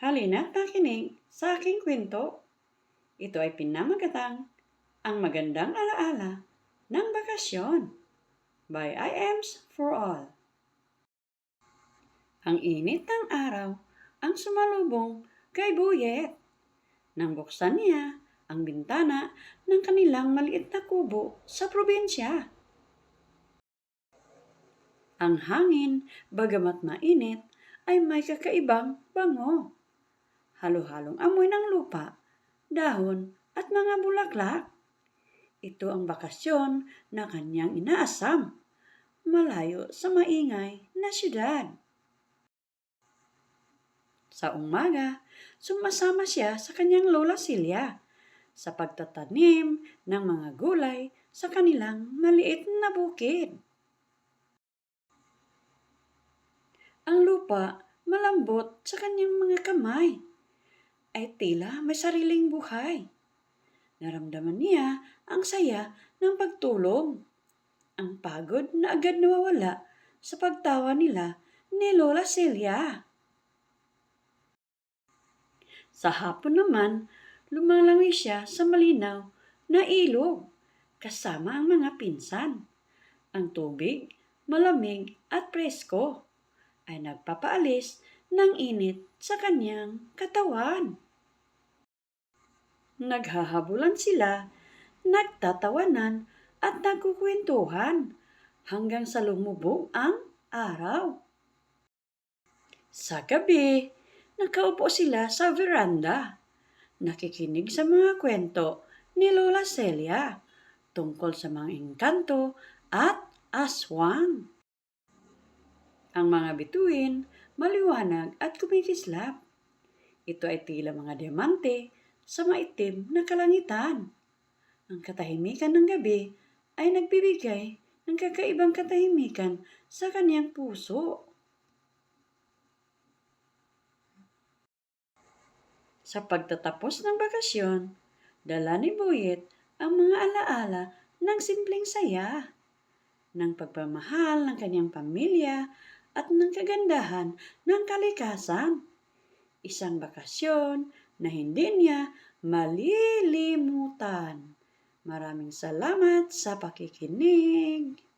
Halina't makinig sa aking kwento. Ito ay pinamagatang ang magandang alaala ng bakasyon by IMs for All. Ang init ng araw ang sumalubong kay Buyet. Nang buksan niya ang bintana ng kanilang maliit na kubo sa probinsya. Ang hangin, bagamat mainit, ay may kakaibang bango. Halo-halong amoy ng lupa, dahon at mga bulaklak. Ito ang bakasyon na kanyang inaasam, malayo sa maingay na syudad. Sa umaga, sumasama siya sa kanyang lola Silya sa pagtatanim ng mga gulay sa kanilang maliit na bukid. Ang lupa malambot sa kanyang mga kamay ay tila may sariling buhay. Naramdaman niya ang saya ng pagtulong. Ang pagod na agad nawawala sa pagtawa nila ni Lola Celia. Sa hapon naman, lumalangoy siya sa malinaw na ilog kasama ang mga pinsan. Ang tubig, malamig at presko ay nagpapaalis ng init sa kanyang katawan. Naghahabulan sila, nagtatawanan at nagkukwentuhan hanggang sa lumubog ang araw. Sa gabi, nakaupo sila sa veranda, nakikinig sa mga kwento ni Lola Celia tungkol sa mga engkanto at aswang. Ang mga bituin, maliwanag at kumikislap. Ito ay tila mga diamante sa maitim na kalangitan. Ang katahimikan ng gabi ay nagbibigay ng kakaibang katahimikan sa kaniyang puso. Sa pagtatapos ng bakasyon, dala ni Buyet ang mga alaala ng simpleng saya, ng pagpamahal ng kanyang pamilya at ng kagandahan ng kalikasan. Isang bakasyon na hindi niya malilimutan. Maraming salamat sa pakikinig.